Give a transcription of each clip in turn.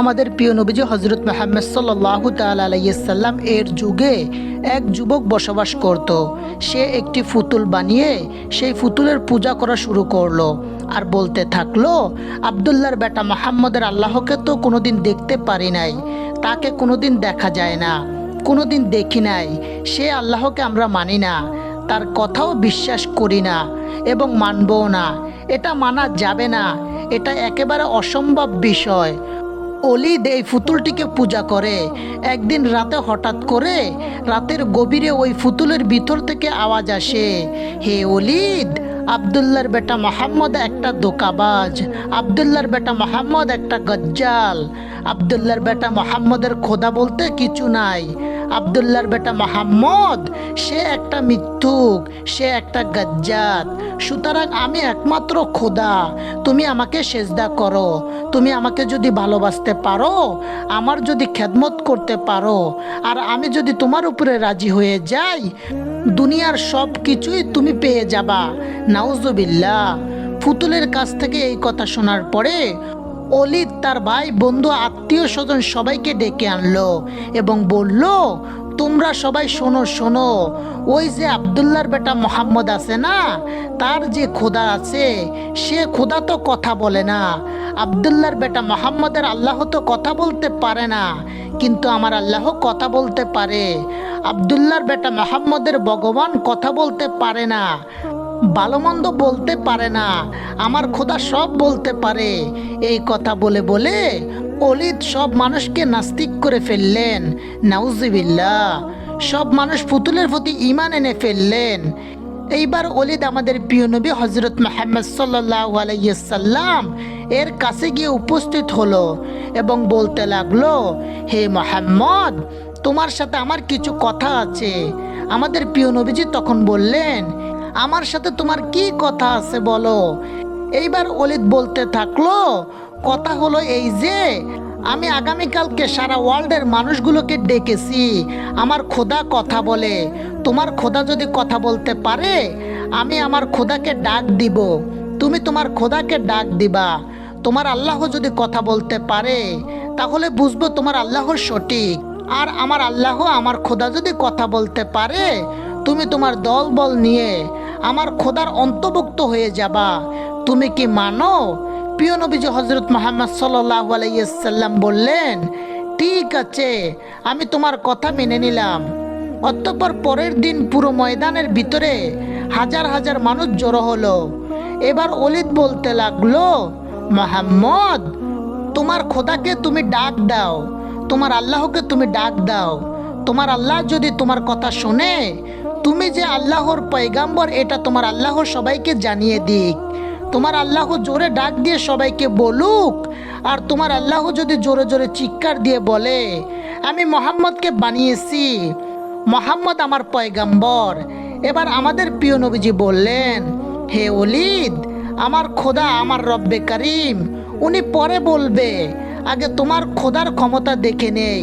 আমাদের প্রিয় নবীজি হজরত মোহাম্মদ সাল্লাহ তাল্লাম এর যুগে এক যুবক বসবাস করত। সে একটি ফুতুল বানিয়ে সেই ফুতুলের পূজা করা শুরু করল আর বলতে থাকল আবদুল্লার বেটা মোহাম্মদের আল্লাহকে তো কোনোদিন দেখতে পারি নাই, তাকে কোনোদিন দেখা যায় না, কোনোদিন দেখি নাই, সে আল্লাহকে আমরা মানি না, তার কথাও বিশ্বাস করি না এবং মানবও না, এটা মানা যাবে না, এটা একেবারে অসম্ভব বিষয়। অলিদ এই ফুতুলটিকে পূজা করে। একদিন রাতে হঠাৎ করে রাতের গভীরে ওই ফুতুলের ভিতর থেকে আওয়াজ আসে, হে অলিদ, আবদুল্লার বেটা মোহাম্মদ একটা দোকাবাজ আবদুল্লার বেটা মোহাম্মদ একটা গজ্জাল আবদুল্লার বেটা মোহাম্মদের খোদা বলতে কিছু নাই। আবদুল্লার বেটা মোহাম্মদ, সে একটা মিথ্যুক, সে একটা গজ্জাত। সুতরাং আমি একমাত্র খোদা। তুমি আমাকে সেজদা করো। তুমি আমাকে যদি ভালোবাসতে পারো, আমার যদি খেদমত করতে পারো, আর আমি যদি তোমার উপরে রাজি হয়ে যাই, দুনিয়ার সব কিছুই তুমি পেয়ে যাবা। নাউজুবিল্লাহ। ফুতুলের কাছ থেকে এই কথা শোনার পরে অলিদ তার ভাই, বন্ধু, আত্মীয় স্বজন সবাইকে ডেকে আনলো এবং বলল, তোমরা সবাই শোনো শোনো, ওই যে আবদুল্লার বেটা মোহাম্মদ আছে না, তার যে খোদা আছে, সে খোদা তো কথা বলে না। আবদুল্লার বেটা মোহাম্মদের আল্লাহ তো কথা বলতে পারে না, কিন্তু আমার আল্লাহ কথা বলতে পারে। আবদুল্লার বেটা মোহাম্মদের ভগবান কথা বলতে পারে না। ভালো মন্দ বলতে পারে না। আমার খোদা সব বলতে পারে। এই কথা বলে বলে অলিদ সব মানুষকে নাস্তিক করে ফেললেন। নাউজিবিল্লা সব মানুষ পুতুলের প্রতি ইমান এনে ফেললেন। এইবার অলিদ আমাদের প্রিয় নবী হজরত মাহমদ আলাইসাল্লাম এর কাছে গিয়ে উপস্থিত হলো এবং বলতে লাগল, হে মোহাম্মদ, তোমার সাথে আমার কিছু কথা আছে। আমাদের প্রিয় নবীজি তখন বললেন আমার সাথে তোমার কি কথা আছে বলো? এইবার অলিদ বলতে থাকল, কথা হলো এই যে, আমি আগামীকালকে সারা ওয়ার্ল্ডের মানুষগুলোকে ডেকেছি, আমার খোদা কথা বলে। তোমার খোদা যদি কথা বলতে পারে, আমি আমার খোদাকে ডাক দিব। তুমি তোমার খোদাকে ডাক দিবা। তোমার আল্লাহ যদি কথা বলতে পারে, তাহলে বুঝব তোমার আল্লাহ সঠিক। আর আমার আল্লাহ আমার খোদা যদি কথা বলতে পারে তুমি তোমার দল বল নিয়ে আমার খোদার অন্তর্ভুক্ত হয়ে যাবা। তুমি কি মানো? প্রিয় নবীজি হজরত মোহাম্মদ সাল্লাহ আলাইসাল্লাম বললেন, ঠিক আছে, আমি তোমার কথা মেনে নিলাম। অতঃপর পরের দিন পুরো ময়দানের ভিতরে হাজার হাজার মানুষ জড়ো হলো। এবার অলিদ বলতে লাগল, মোহাম্মদ, তোমার খোদাকে তুমি ডাক দাও। তোমার আল্লাহকে তুমি ডাক দাও। তোমার আল্লাহ যদি তোমার কথা শোনে তুমি যে আল্লাহর পয়গাম্বর, এটা তোমার আল্লাহ সবাইকে জানিয়ে দিক। তোমার আল্লাহ জোরে ডাক দিয়ে সবাইকে বলুক। আর তোমার আল্লাহ যদি জোরে জোরে চিৎকার দিয়ে বলে, আমি মোহাম্মদকে বানিয়েছি, মোহাম্মদ আমার পয়গাম্বর। এবার আমাদের প্রিয় নবীজি বললেন, হে অলিদ আমার খোদা আমার রব্বে কারিম, উনি পরে বলবে, আগে তোমার খোদার ক্ষমতা দেখে নেই।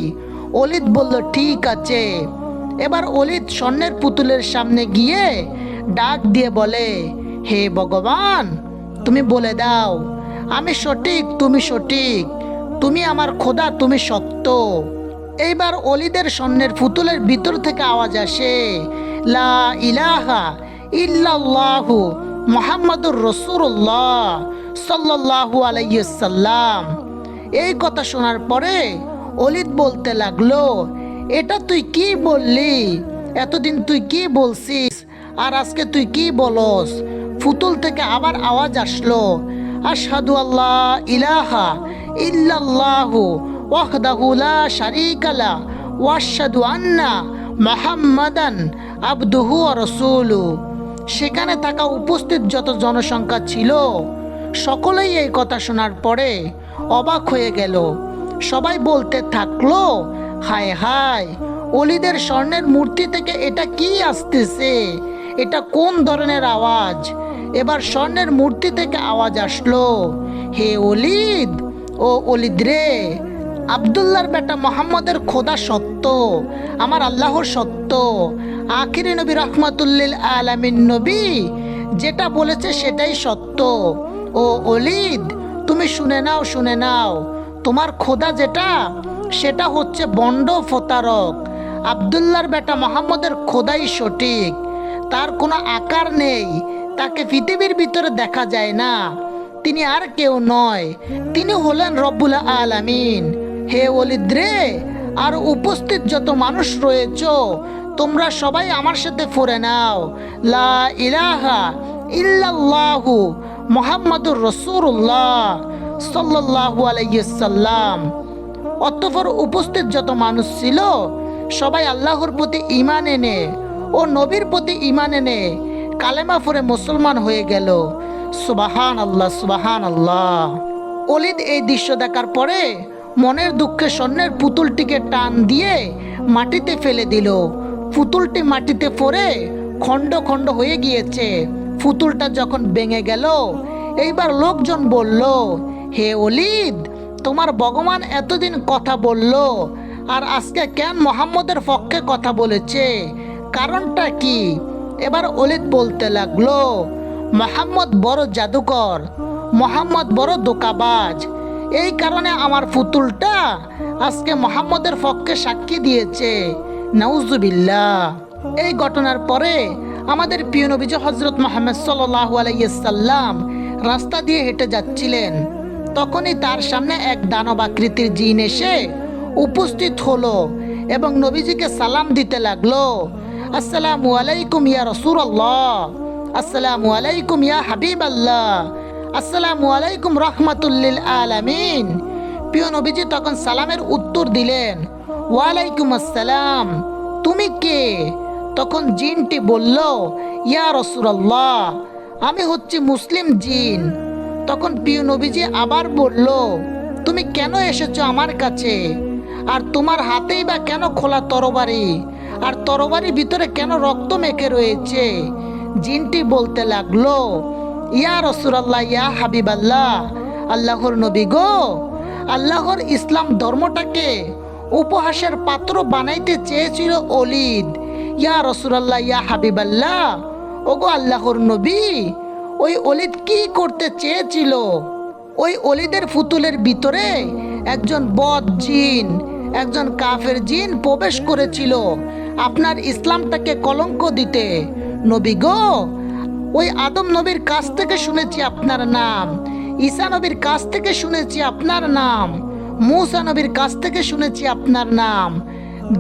অলিদ বলল, ঠিক আছে। এবার অলিদ স্বর্ণের পুতুলের সামনে গিয়ে ডাক দিয়ে বলে, হে ভগবান, তুমি বলে দাও, আমি সঠিক, তুমি সঠিক, তুমি আমার খোদা, তুমি শক্ত এইবার অলিদের স্বর্ণের পুতুলের ভিতর থেকে আওয়াজ আসে, লা ইলাহা ইল্লাল্লাহু মোহাম্মদুর রসুল্লাহ সাল্লাল্লাহু আলাইসাল্লাম এই কথা শোনার পরে অলিদ বলতে লাগল এটা তুই কি বললি? এতদিন তুই কি বলছিস? আর আজকে তুই কি বলস? ফুতুল থেকে আবার আওয়াজ আসলো। আশহাদু আল্লাহ ইলাহা ইল্লাল্লাহু ওয়াহদাহু লা শারীকা লা ওয়াশহাদু আন্না মুহাম্মাদান আবদুহু ওয়া রাসূলু। সেখানে থাকা উপস্থিত যত জনসংখ্যা ছিল, সকলেই এই কথা শোনার পরে অবাক হয়ে গেল। সবাই বলতে থাকল হায় হায়, অলিদের স্বর্ণের মূর্তি থেকে এটা কি আসতেছে? এটা কোন ধরনের আওয়াজ? এবার স্বর্ণের মূর্তি থেকে আওয়াজ আসলো, হে অলিদ, ও অলিদ রে আবদুল্লার বেটা মোহাম্মদের খোদা সত্য, আমার আল্লাহর সত্য। আখিরি নবী রহমাতুল্লিল আলামিন নবী, যেটা বলেছে সেটাই সত্য। ও অলিদ, তুমি শুনে নাও শুনে নাও, তোমার খোদা যেটা সেটা হচ্ছে বন্ড ফোতারক আবদুল্লার বেটা মোহাম্মদের খোদাই সঠিক। তার কোনো আকার নেই। তাকে পৃথিবীর ভিতরে দেখা যায় না। তিনি আর কেউ নয়। তিনি হলেন রব্বুল আলামিন। হে ওলিদ্রে, আর উপস্থিত যত মানুষ রয়েছ, তোমরা সবাই আমার সাথে ফোরে নাও। লা ইলাহা ইল্লাল্লাহু মোহাম্মদুর রসুল্লাহ সাল্লাল্লাহু আলাইসাল্লাম অতঃপর উপস্থিত যত মানুষ ছিল, সবাই আল্লাহর প্রতি ইমান এনে ও নবীর প্রতি ইমান এনে কালেমা ফরে মুসলমান হয়ে গেল। সুবাহান আল্লাহ সুবাহান আল্লাহ অলিদ এই দৃশ্য দেখার পরে মনের দুঃখে স্বর্ণের পুতুলটিকে টান দিয়ে মাটিতে ফেলে দিল। পুতুলটি মাটিতে পড়ে খণ্ড খণ্ড হয়ে গিয়েছে। পুতুলটা যখন ভেঙে গেল, এইবার লোকজন বলল, হে অলিদ তোমার ভগবান এতদিন কথা বলল আর আজকে কেন মোহাম্মদের পক্ষে কথা বলেছে? কারণটা কি? এবার অলিদ বলতে লাগল, মোহাম্মদ বড় জাদুকর, মোহাম্মদ বড় দোকাবাজ এই কারণে আমার পুতুলটা আজকে মোহাম্মদের পক্ষে সাক্ষী দিয়েছে। নাউজুবিল্লাহ। এই ঘটনার পরে আমাদের প্রিয় নবীজি হজরত মোহাম্মদ সাল্লাহ আলাইসাল্লাম রাস্তা দিয়ে হেঁটে যাচ্ছিলেন। তখনই তার সামনে এক দানব আকৃতির জিন এসে উপস্থিত হলো এবং নবীজিকে সালাম দিতে লাগল। আসসালামু আলাইকুম ইয়া রসুল আল্লাহ আসসালামু আলাইকুম ইয়া হাবিব আল্লাহ আসসালামু আলাইকুম রহমাতুল্লিল আলামিন। প্রিয় নবীজি তখন সালামের উত্তর দিলেন, ওয়ালাইকুম আসসালাম। তুমি কে? তখন জিনটি বলল, ইয়া রসুল্লাহ আমি হচ্ছি মুসলিম জিন। তখন প্রিয় নবীজি আবার বলল, তুমি কেন এসেছ আমার কাছে? আর তোমার হাতেই বা কেন খোলা তরবারি? আর তরবারির ভিতরে কেন রক্ত মেখে রয়েছে? জিনটি বলতে লাগল, ইয়া রসুরাল্লাহ ইয়া হাবিবাল্লাহ, আল্লাহর নবী গো, আল্লাহর ইসলাম ধর্মটাকে উপহাসের পাত্র বানাইতে চেয়েছিল অলিদ। ইয়া রসুরাল্লাহ ইয়া হাবিবাল্লাহ, ওগো আল্লাহর নবী ওই অলিদ কি করতে চেয়েছিল? ওই অলিদের ফুতুলের ভিতরে একজন বদ জিন, একজন কাফের জিন প্রবেশ করেছিল। আপনার ইসলামটাকে কলঙ্ক দিতে। নবী গো, ওই আদম নবীর কাছ থেকে শুনেছি আপনার নাম, ঈসা নবীর কাছ থেকে শুনেছি আপনার নাম, মূসা নবীর কাছ থেকে শুনেছি আপনার নাম,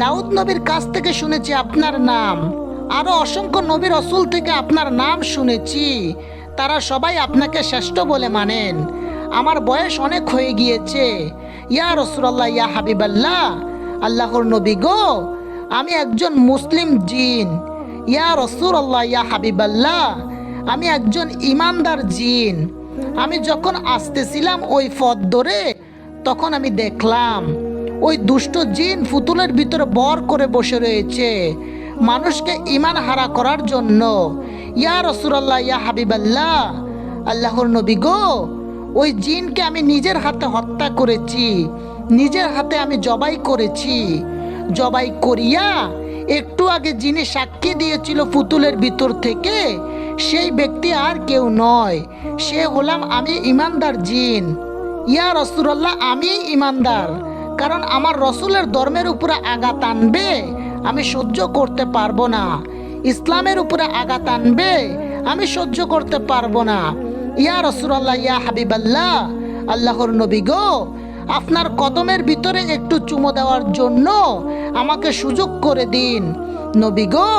দাউদ নবীর কাছ থেকে শুনেছি আপনার নাম, আরও অসংখ্য নবীর রসুল থেকে আপনার নাম শুনেছি। তারা সবাই আপনাকে শ্রেষ্ঠ বলে মানেন। আমার বয়স অনেক হয়ে গিয়েছে। ইয়া রসুল্লাহ ইয়া হাবিবাল্লাহ, আল্লাহর নবী গো, আমি একজন মুসলিম জিন। ইয়া রসুল্লাহ ইয়া হাবিবাল্লাহ, আমি একজন ইমানদার জিন। আমি যখন আসতেছিলাম ওই পথ ধরে, তখন আমি দেখলাম, ওই দুষ্ট জিন ফুতুলের ভিতরে বর করে বসে রয়েছে। মানুষকে ইমান হারা করার জন্য ইয়া রসুল্লাহ ইয়া হাবিবাল্লাহ, আল্লাহর নবী গো, ওই জিনকে আমি নিজের হাতে হত্যা করেছি, নিজের হাতে আমি জবাই করেছি। জবাই করিয়া একটু আগে যিনি সাক্ষী দিয়েছিল পুতুলের ভিতর থেকে, সেই ব্যক্তি আর কেউ নয়। সে হলাম আমি ইমানদার জিন। ইয়া রসুল্লাহ আমি ইমানদার, কারণ আমার রসুলের ধর্মের উপরে আঘাত আনবে, আমি সহ্য করতে পারব না। ইসলামের উপরে আঘাত আনবে, আমি সহ্য করতে পারব না। ইয়া রসুল্লাহ ইয়া হাবিবাল্লাহ, আল্লাহর নবী গো, আপনার কদমের ভিতরে একটু চুমো দেওয়ার জন্য আমাকে সুযোগ করে দিন। নবী গো,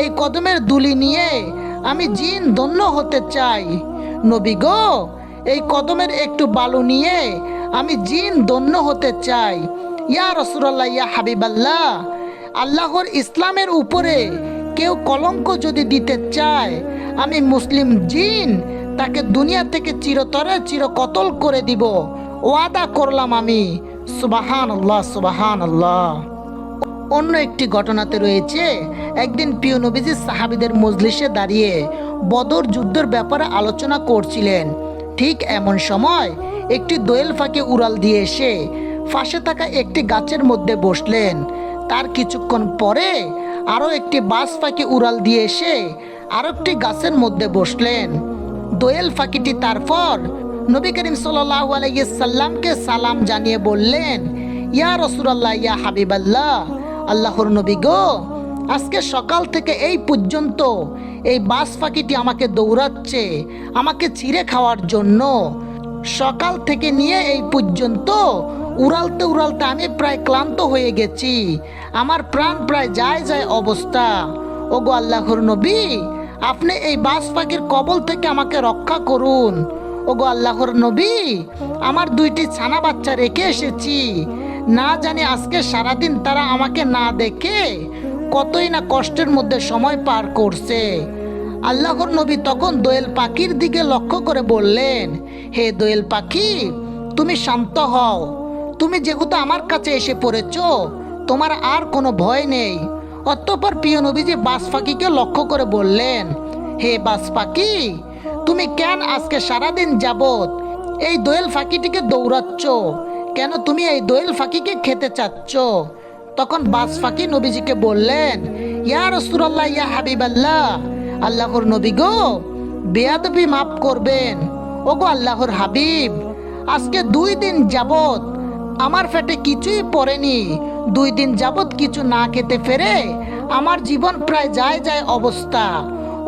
এই কদমের দুলি নিয়ে আমি জিন ধন্য হতে চাই। নবী গো, এই কদমের একটু বালু নিয়ে আমি জিন ধন্য হতে চাই। ইয়া রসুল্লাহ ইয়া হাবিবাল্লাহ, আল্লাহর ইসলামের উপরে কেউ কলঙ্ক যদি দিতে চায়, আমি মুসলিম জিন, তাকে দুনিয়া থেকে চিরতরে চিরকতল করে দিব। ওয়াদা করলাম আমি। সুবাহান আল্লাহ সুবাহান আল্লাহ অন্য একটি ঘটনাতে রয়েছে, একদিন প্রিয় নবীজি সাহাবিদের মজলিসে দাঁড়িয়ে বদর যুদ্ধের ব্যাপারে আলোচনা করছিলেন। ঠিক এমন সময় একটি দোয়েল ফাঁকে উড়াল দিয়ে এসে ফাঁসে থাকা একটি গাছের মধ্যে বসলেন। তার কিছুক্ষণ পরে আরও একটি বাস ফাঁকে উড়াল দিয়ে এসে আরও একটি গাছের মধ্যে বসলেন। দোয়েল ফাঁকিটি তারপর নবী করিম সাল্লাল্লাহু আলাইহি সাল্লামকে সালাম জানিয়ে বললেন, ইয়া রসুলাল্লাহ, ইয়া হাবিবাল্লাহ, আল্লাহর নবী গো, আজকে সকাল থেকে এই পর্যন্ত এই বাস পাখিটি আমাকে দৌড়াচ্ছে, আমাকে ছিঁড়ে খাওয়ার জন্য। সকাল থেকে নিয়ে এই পর্যন্ত উড়ালতে উড়ালতে আমি প্রায় ক্লান্ত হয়ে গেছি। আমার প্রাণ প্রায় যায় যায় অবস্থা। ওগো আল্লাহর নবী, আপনি এই বাস পাখির কবল থেকে আমাকে রক্ষা করুন। ওগো আল্লাহর নবী, আমার দুইটি ছানা বাচ্চা রেখে এসেছি। না জানি আজকে সারাদিন তারা আমাকে না দেখে কতই না কষ্টের মধ্যে সময় পার করছে। আল্লাহর নবী তখন দোয়েল পাখির দিকে লক্ষ্য করে বললেন, হে দোয়েল পাখি, তুমি শান্ত হও। তুমি যেহেতু আমার কাছে এসে পড়েছ, তোমার আর কোনো ভয় নেই। অতঃপর প্রিয় নবীজি বাস পাখিকে লক্ষ্য করে বললেন, হে বাস পাখি তুমি কেন আজকে সারাদিন যাবত এই দোয়েল ফাঁকিটিকে দৌড়াচ্ছ? কেন তুমি এই দোয়েল ফাঁকিকে খেতে চাচ্ছ? তখন বাস ফাঁকি নবীজিকে বললেন, ইয়া রসুল্লাহ ইয়া হাবিবাল্লাহ, আল্লাহর নবী গো, বেয়াদবি মাফ করবেন। ওগো আল্লাহর হাবিব, আজকে দুই দিন যাবত আমার পেটে কিছুই পড়েনি। দুই দিন যাবৎ কিছু না খেতে ফেরে আমার জীবন প্রায় যায় যায় অবস্থা।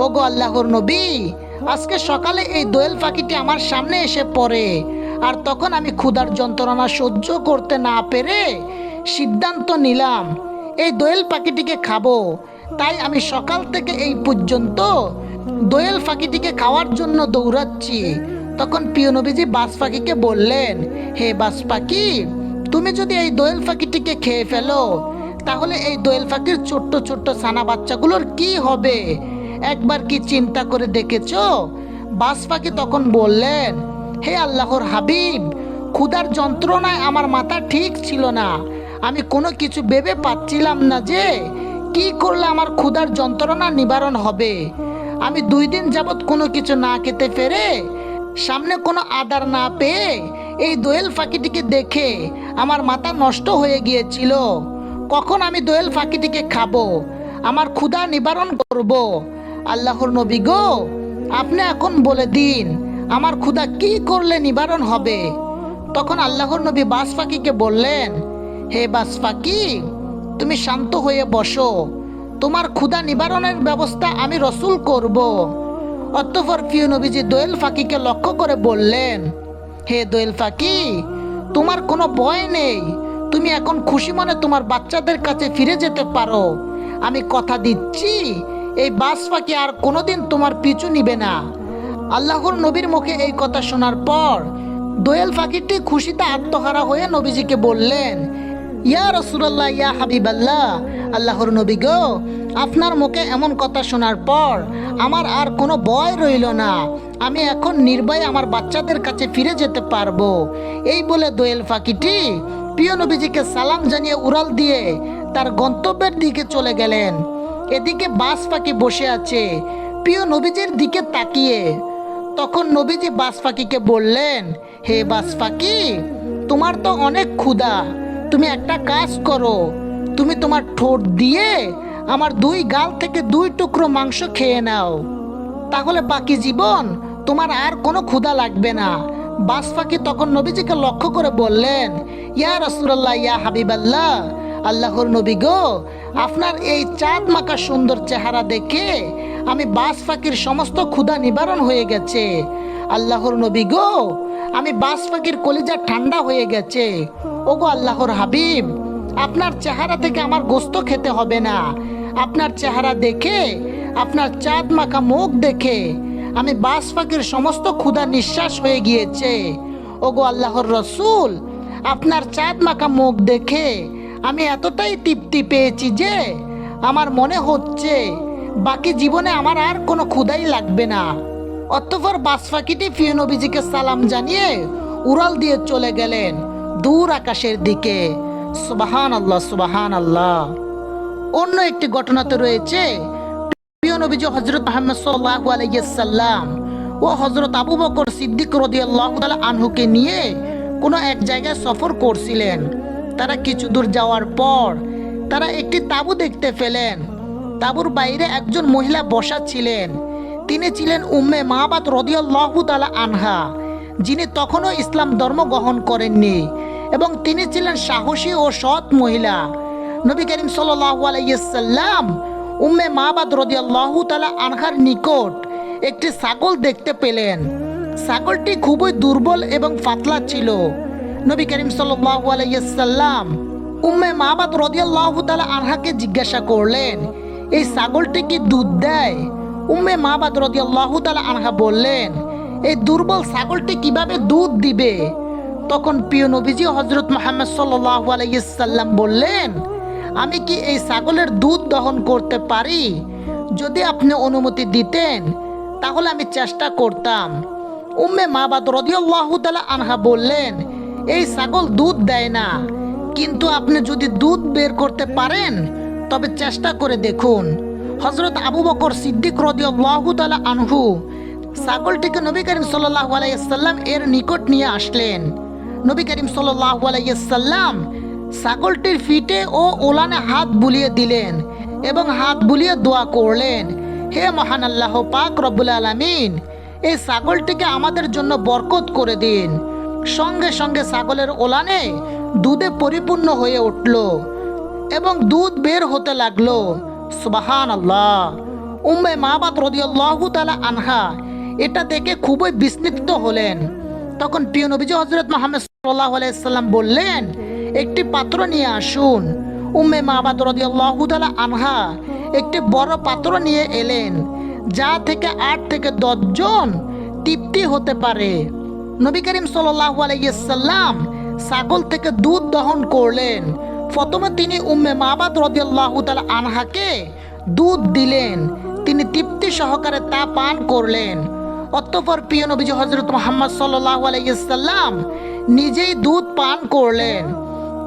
ওগো আল্লাহর নবী, আজকে সকালে এই দোয়েল পাখিটি আমার সামনে এসে পড়ে। আর তখন আমি ক্ষুধার যন্ত্রণা সহ্য করতে না পেরে সিদ্ধান্ত নিলাম, এই দোয়েল পাখিটিকে খাব। তাই আমি সকাল থেকে এই পর্যন্ত দোয়েল পাখিটিকে খাওয়ার জন্য দৌড়াচ্ছি। তখন প্রিয় নবীজি বাস পাখিকে বললেন, হে বাস পাখি তুমি যদি এই দোয়েল পাখিটিকে খেয়ে ফেলো, তাহলে এই দোয়েল পাখির ছোট্ট ছোট্ট সানা বাচ্চাগুলোর কি হবে? একবার কি চিন্তা করে দেখেছ? বাস পাখি তখন বললেন, হে আল্লাহর হাবিব, ক্ষুধার যন্ত্রণায় আমার মাথা ঠিক ছিল না। আমি কোনো কিছু ভেবে পাচ্ছিলাম না যে কি করলে আমার ক্ষুধার যন্ত্রণা নিবারণ হবে। আমি দুই দিন যাবৎ কোনো কিছু না খেতে ফেরে সামনে কোনো আদার না পেয়ে এই দোয়েল পাখিটিকে দেখে আমার মাথা নষ্ট হয়ে গিয়েছিল। কখন আমি দোয়েল পাখিটিকে খাব? আমার ক্ষুধা নিবারণ করব? আল্লাহর নবী গো, আপনি এখন বলে দিন, আমার ক্ষুধা কি করলে নিবারণ হবে? তখন আল্লাহর নবী বাস পাখিকে বললেন, হে বাস পাখি তুমি শান্ত হয়ে বসো। তোমার ক্ষুধা নিবারণের ব্যবস্থা আমি রসুল করব। অতঃপর প্রিয় নবীজি দোয়েল ফাঁকিকে লক্ষ্য করে বললেন হে দোয়েল ফাঁকি তোমার কোনো ভয় নেই। তুমি এখন খুশি মনে তোমার বাচ্চাদের কাছে ফিরে যেতে পারো। আমি কথা দিচ্ছি, এই বাস পাখি আর কোনোদিন তোমার পিছু নিবে না। আল্লাহর নবীর মুখে এই কথা শোনার পর দোয়েল পাখিটি খুশিতে আত্মহারা হয়ে নবীজিকে বললেন ইয়া রসুল্লাহ ইয়া হাবিবাল্লাহ, আল্লাহর নবী গো, আপনার মুখে এমন কথা শোনার পর আমার আর কোনো ভয় রইল না। আমি এখন নির্ভয়ে আমার বাচ্চাদের কাছে ফিরে যেতে পারব। এই বলে দোয়েল পাখিটি প্রিয় নবীজিকে সালাম জানিয়ে উড়াল দিয়ে তার গন্তব্যের দিকে চলে গেলেন। এদিকে বাস পাখি বসে আছে, প্রিয় নবীজির দিকে তাকিয়ে। তখন নবীজি বাস পাখিকে বললেন, হে বাস পাখি, তোমার তো অনেক ক্ষুধা তুমি একটা কাজ করো। তুমি তোমার ঠোঁট দিয়ে আমার দুই গাল থেকে দুই টুকরো মাংস খেয়ে নাও। তাহলে বাকি জীবন তোমার আর কোনো ক্ষুধা লাগবে না। বাস পাখি তখন নবীজিকে লক্ষ্য করে বললেন, ইয়া রসুল্লাহ ইয়া হাবিবাল্লাহ, আল্লাহর নবী গো, আপনার এই চাঁদ মাকা সুন্দর চেহারা দেখে আমি বাস পাখির সমস্ত ক্ষুধা নিবারণ হয়ে গেছে। আল্লাহর নবী গো, আমি বাস পাখির কলিজা ঠান্ডা হয়ে গেছে। ওগো আল্লাহর হাবিব, আপনার চেহারা থেকে আমার গোস্ত খেতে হবে না। আপনার চেহারা দেখে, আপনার চাঁদ মাখা মুখ দেখে, আমি বাস পাখির সমস্ত ক্ষুধা নিঃশ্বাস হয়ে গিয়েছে। ওগো আল্লাহর রসুল, আপনার চাঁদ মাখা মুখ দেখে, আমি এতটাই তৃপ্তি পেয়েছি যে, আমার মনে হচ্ছে বাকি জীবনে আমার আর কোনো ক্ষুধাই লাগবে না। অতঃপর বাস পাখিটি প্রিয় নবীজিকে সালাম জানিয়ে উড়াল দিয়ে চলে গেলেন দূর আকাশের দিকে। সুবাহান আল্লাহ সুবাহান আল্লাহ অন্য একটি ঘটনাতে রয়েছে। প্রিয় নবীজি হজরত মোহাম্মদ সাল্লাহ আলাইসাল্লাম ও হজরত আবু বকর সিদ্দিক রদিয়াল্লাহ আনহুকে নিয়ে কোনো এক জায়গায় সফর করছিলেন। তারা কিছু দূর যাওয়ার পর তারা একটি তাঁবু দেখতে পেলেন। তাঁবুর বাইরে একজন মহিলা বসা ছিলেন। তিনি ছিলেন উম্মে মাহবাদ রদিয়াল্লাহু তাআলা আনহা, যিনি তখনও ইসলাম ধর্ম গ্রহণ করেননি এবং তিনি ছিলেন সাহসী ও সৎ মহিলা। নবী করিম সাল্লাম উম্মে মাবাদ রদি আল্লাহ তালা আনহার নিকট একটি ছাগল দেখতে পেলেন। ছাগলটি খুবই দুর্বল এবং পাতলা ছিল। নবী করিম সাল্লাম উম্মে মাবাদ রদিয়াল্লাহ তালা আনহাকে জিজ্ঞাসা করলেন এই ছাগলটি কি দুধ দেয়? উম্মে মাবাদ রদিয়াল্লাহ তালা আনহা বললেন, এই দুর্বল ছাগলটি কীভাবে দুধ দিবে? তখন প্রিয় নবীজি হজরত মোহাম্মদ সাল্লাহ আলাইসাল্লাম বললেন, আমি কি এই ছাগলের দুধ দহন করতে পারি? যদি আপনি অনুমতি দিতেন, তাহলে আমি চেষ্টা করতাম। উম্মে মাবাদ রদিয়াল্লাহ তালা আনহা বললেন, এই ছাগল দুধ দেয় না, কিন্তু আপনি যদি দুধ বের করতে পারেন তবে চেষ্টা করে দেখুন। হজরত আবু বকর সিদ্দিক রদিয়াল্লাহু তালা আনহু ছাগলটিকে নবী করিম সাল্লাহ আলাইসাল্লাম এর নিকট নিয়ে আসলেন। নবী করিম সাল্লাহ আলাইসাল্লাম ছাগলটির ফিটে ও ওলানে হাত বুলিয়ে দিলেন এবং হাত বুলিয়ে দোয়া করলেন, হে মহান আল্লাহ পাক রব্বুল আলমিন, এই ছাগলটিকে আমাদের জন্য বরকত করে দিন। সঙ্গে সঙ্গে ছাগলের ওলানে দুধে পরিপূর্ণ হয়ে উঠল। এবং দুধ বের হতে লাগল। সুবাহান আল্লাহ উম্মে মাবাদ রদিয়াল্লাহু তালা আনহা এটা দেখে খুবই বিস্মিত হলেন। তখন প্রিয় নবীজি হজরত মোহাম্মদ সাল্লাহ আলাইসাল্লাম বললেন, একটি পাত্র নিয়ে আসুন। উম্মে মাবাদ রদিয়াল্লাহু তালা আনহা একটি বড় পাত্র নিয়ে এলেন, যা থেকে আট থেকে দশজন তৃপ্তি হতে পারে। নবী করিম সাল্লাহ আলাইসাল্লাম ছাগল থেকে দুধ দহন করলেন। প্রথমে তিনি উম্মে মাবাদ রদিয়াল্লাহু তালা আনহাকে দুধ দিলেন। তিনি তৃপ্তি সহকারে তা পান করলেন। অতঃপর প্রিয় নবীজি হজরত মোহাম্মদ সাল্লাহ আলাইসাল্লাম নিজেই দুধ পান করলেন।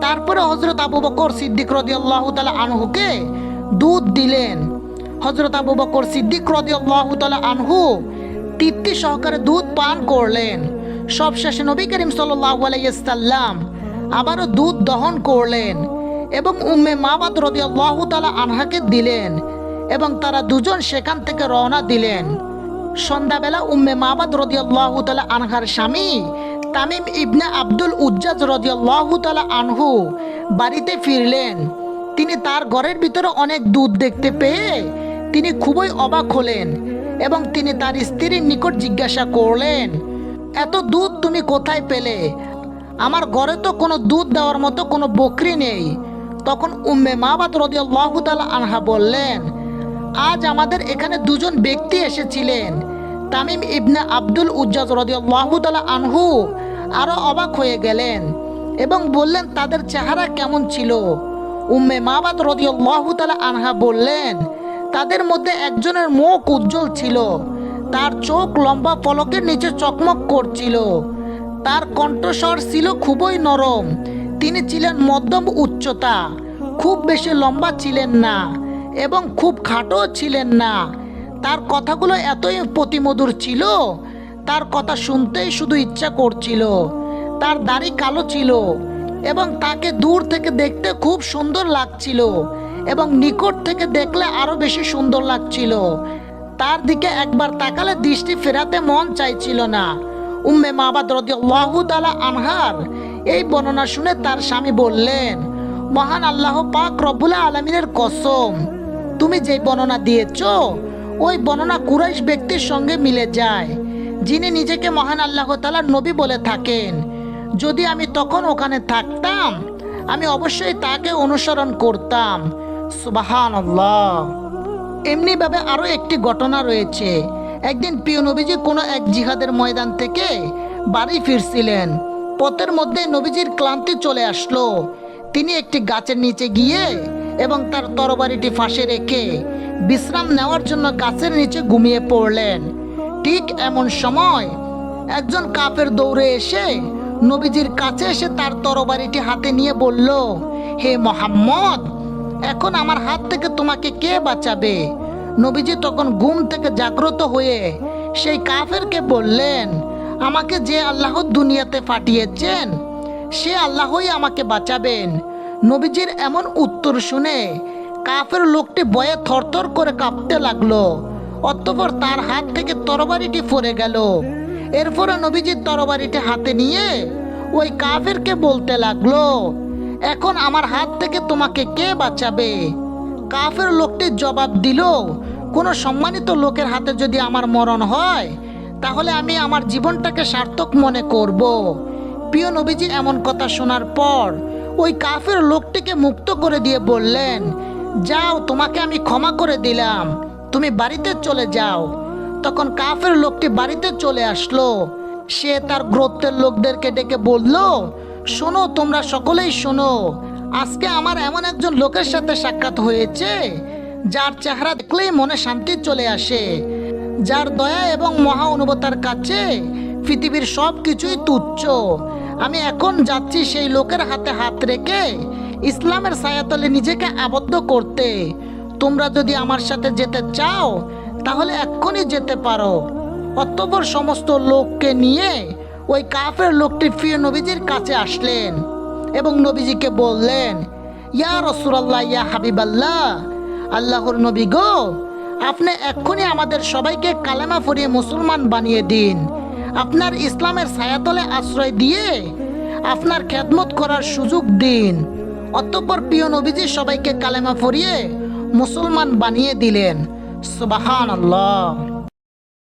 তারপরে হজরত আবু বকর সিদ্দিক রদিয়াল্লাহু তালা আনহুকে দুধ দিলেন। হজরত আবু বকর সিদ্দিক রদিয়াল্লাহু তালা আনহু তৃপ্তি সহকারে দুধ পান করলেন। সবশেষে নবী করিম সাল্লাহ আলাইসাল্লাম আবারও দুধ দহন করলেন এবং উম্মে মাবাদ রদিয়াল্লাহু তালা আনহাকে দিলেন এবং তারা দুজন সেখান থেকে রওনা দিলেন। সন্ধ্যাবেলা উম্মে মাবাদ রদিয়াল্লাহু তালা আনহার স্বামী তামিম ইবনে আব্দুল উজ্জাজ রদিয়াল্লাহু তালা আনহু বাড়িতে ফিরলেন। তিনি তার ঘরের ভিতরে অনেক দুধ দেখতে পেয়ে তিনি খুবই অবাক হলেন এবং তিনি তার স্ত্রীর নিকট জিজ্ঞাসা করলেন, এত দুধ তুমি কোথায় পেলে? আমার ঘরে তো কোনো দুধ দেওয়ার মতো কোনো বকরি নেই। তখন উম্মে মাবাদ রদিয়াল্লাহু তালা আনহা বললেন, আজ আমাদের এখানে দুজন ব্যক্তি এসেছিলেন, তামিম ইবনে আব্দুল উজ্জাজ রদিয়াল্লাহু তালা আনহু আরও অবাক হয়ে গেলেন এবং বললেন, তাদের চেহারা কেমন ছিল? উম্মে মাবাদ রদিয়াল্লাহু তালা আনহা বললেন, তাদের মধ্যে একজনের মুখ উজ্জ্বল ছিল, তার চোখ লম্বা পলকের নিচে চকমক করছিল তার কণ্ঠস্বর ছিল খুবই নরম। তিনি ছিলেন মধ্যম উচ্চতা, খুব বেশি লম্বা ছিলেন না এবং খুব খাটো ছিলেন না। তার কথাগুলো এতই প্রতিমধুর ছিল, তার কথা শুনতেই শুধু ইচ্ছা করছিল, তার দাড়ি কালো ছিল এবং তাকে দূর থেকে দেখতে খুব সুন্দর লাগছিল এবং নিকট থেকে দেখলে আরও বেশি সুন্দর লাগছিল। তার দিকে একবার তাকালে দৃষ্টি ফেরাতে মন চাইছিল না। উম্মে মাবাদ রদিয়াল্লাহু তাআলা আনহার এই বর্ণনা শুনে তার স্বামী বললেন, মহান আল্লাহ পাক রব্বুল আলমিনের কসম, তুমি যে বর্ণনা দিয়েছ, ওই বর্ণনা কুরাইশ ব্যক্তির সঙ্গে মিলে যায়। যিনি নিজেকে মহান আল্লাহ তালার নবী বলে থাকেন, যদি আমি তখন ওখানে থাকতাম, আমি অবশ্যই তাকে অনুসরণ করতাম। সুবাহান আল্লাহ এমনিভাবে আরও একটি ঘটনা রয়েছে। একদিন প্রিয় নবীজি কোনো এক জিহাদের ময়দান থেকে বাড়ি ফিরছিলেন। পথের মধ্যে নবীজির ক্লান্তি চলে আসলো। তিনি একটি গাছের নিচে গিয়ে এবং তার তরবারিটি ফাঁসে রেখে বিশ্রাম নেওয়ার জন্য গাছের নিচে ঘুমিয়ে পড়লেন। ঠিক এমন সময় একজন কাপের দৌড়ে এসে নবীজির কাছে এসে তার তরবারিটি হাতে নিয়ে বলল, হে মোহাম্মদ, এখন আমার হাত থেকে তোমাকে কে বাঁচাবে? নবীজি তখন ঘুম থেকে জাগ্রত হয়ে সেই কাফেরকে বললেন, আমাকে যে আল্লাহ দুনিয়াতে পাঠিয়েছেন, সে আল্লাহই আমাকে বাঁচাবেন। নবীজির এমন উত্তর শুনে কাফের লোকটি বয়ে থরথর করে কাঁপতে লাগল, অতঃপর তার হাত থেকে তরবারিটি পড়ে গেল। এরপরে নবীজির তরবারিটি হাতে নিয়ে ওই কাফেরকে বলতে লাগল, এখন আমার হাত থেকে তোমাকে কে বাঁচাবে? কাফের লোকটি জবাব দিল, কোনো সম্মানিত লোকের হাতে যদি আমার মরণ হয়, তাহলে আমি আমার জীবনটাকে সার্থক মনে করব। প্রিয় নবীজি এমন কথা শোনার পর ওই কাফের লোকটিকে মুক্ত করে দিয়ে বললেন, যাও, তোমাকে আমি ক্ষমা করে দিলাম। তুমি বাড়িতে চলে যাও। তখন কাফের লোকটি বাড়িতে চলে আসলো। সে তার গ্রোত্রের লোকদেরকে ডেকে বলল, শোনো, তোমরা সকলেই শোনো আজকে আমার এমন একজন লোকের সাথে সাক্ষাৎ হয়েছে, যার চেহারা দেখলেই মনে শান্তি চলে আসে, যার দয়া এবং মহা অনুভতার কাছে পৃথিবীর সব কিছুই তুচ্ছ। আমি এখন যাচ্ছি সেই লোকের হাতে হাত রেখে ইসলামের ছায়াতলে নিজেকে আবদ্ধ করতে। তোমরা যদি আমার সাথে যেতে চাও, তাহলে এক্ষুনি যেতে পারো। অতঃপর সমস্ত লোককে নিয়ে ওই কাফের লোকটি প্রিয় নবীজির কাছে আসলেন। এবং নবীজিকে বললেন, ইয়া রসুলাল্লাহ, ইয়া হাবিবাল্লাহ, আল্লাহর নবী গো, আপনি এক্ষুনি আমাদের সবাইকে কালেমা ফুরিয়ে মুসলমান বানিয়ে দিন। আপনার ইসলামের ছায়াতলে আশ্রয় দিয়ে আপনার খেদমত করার সুযোগ দিন। অতঃপর প্রিয় নবীজি সবাইকে কালেমা ফরিয়ে মুসলমান বানিয়ে দিলেন। সুবাহান আল্লাহ